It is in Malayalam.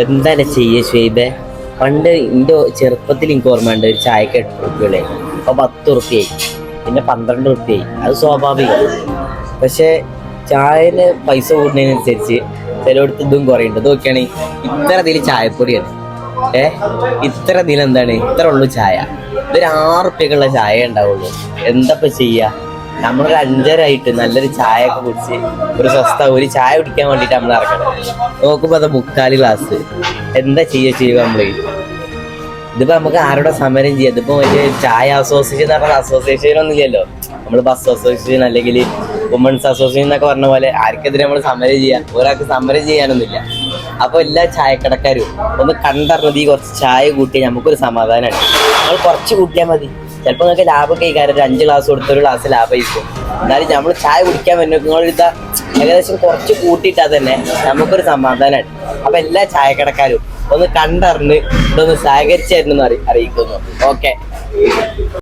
എന്തായാലും ചെയ്യുക ഷുഹൈബെ പണ്ട് എന്റെ ചെറുപ്പത്തിൽ എനിക്ക് ഓർമ്മയുണ്ട് ഒരു ചായക്ക് എട്ട് റുപ്യകളെ അപ്പൊ പത്ത് റുപ്യയായി പിന്നെ പന്ത്രണ്ട് റുപ്യയായി അത് സ്വാഭാവികം. പക്ഷെ ചായന് പൈസ കൂടുന്നതിനനുസരിച്ച് ചിലയിടത്ത് ഇതും കുറയുണ്ട്. നോക്കിയാണ് ഇത്ര ഇതിൽ ചായപ്പൊടിയാണ്. ഏ? ഇത്ര ഇതിൽ എന്താണ് ഇത്ര ഉള്ളു ചായ. ഇതൊരു ആറ് റുപ്യക്കുള്ള ചായ ഉണ്ടാവുള്ളൂ. എന്താ ഇപ്പൊ ചെയ്യാ? നമ്മളൊരു അഞ്ചരായിട്ട് നല്ലൊരു ചായ ഒക്കെ കുടിച്ച് ഒരു സ്വസ്ഥ ഒരു ചായ കുടിക്കാൻ വേണ്ടിട്ട് നമ്മൾ ഇറങ്ങണം. നോക്കുമ്പോ അത് മുക്കാലി ഗ്ലാസ്. എന്താ ചെയ്യുക ചെയ്യുക നമ്മൾ ഇതിപ്പോ നമുക്ക് ആരോടെ സമരം ചെയ്യാം? ഇതിപ്പോ വലിയ ചായ അസോസിയേഷൻ എന്ന് പറഞ്ഞ അസോസിയേഷൻ ഒന്നും ഇല്ലല്ലോ. നമ്മൾ ബസ് അസോസിയേഷൻ അല്ലെങ്കിൽ വുമൺസ് അസോസിയേഷൻ എന്നൊക്കെ പറഞ്ഞ പോലെ ആർക്കെതിരെ നമ്മൾ സമരം ചെയ്യാം? ഒരാൾക്ക് സമരം ചെയ്യാനൊന്നുമില്ല. അപ്പൊ എല്ലാ ചായക്കടക്കാരും ഒന്ന് കണ്ടറിഞ്ഞത് ഈ കുറച്ച് ചായ കൂട്ടിയാൽ നമുക്കൊരു സമാധാനമാണ് നമ്മൾ കുറച്ച് കൂട്ടിയാൽ മതി. ചിലപ്പോൾ നിങ്ങൾക്ക് ലാഭം കൈകാര്യം ഒരു അഞ്ച് ഗ്ലാസ് കൊടുത്ത ഒരു ഗ്ലാസ് ലാഭമായിരിക്കും. എന്നാലും നമ്മൾ ചായ കുടിക്കാൻ പറ്റും ഏകദേശം കുറച്ച് കൂട്ടിയിട്ടാൽ തന്നെ നമുക്കൊരു സമാധാനമാണ് അപ്പൊ എല്ലാ ചായക്കടക്കാരും ഒന്ന് കണ്ടറിഞ്ഞ് ഇതൊന്ന് സഹകരിച്ചായിരുന്നു അറിയിക്കുന്നു. ഓക്കെ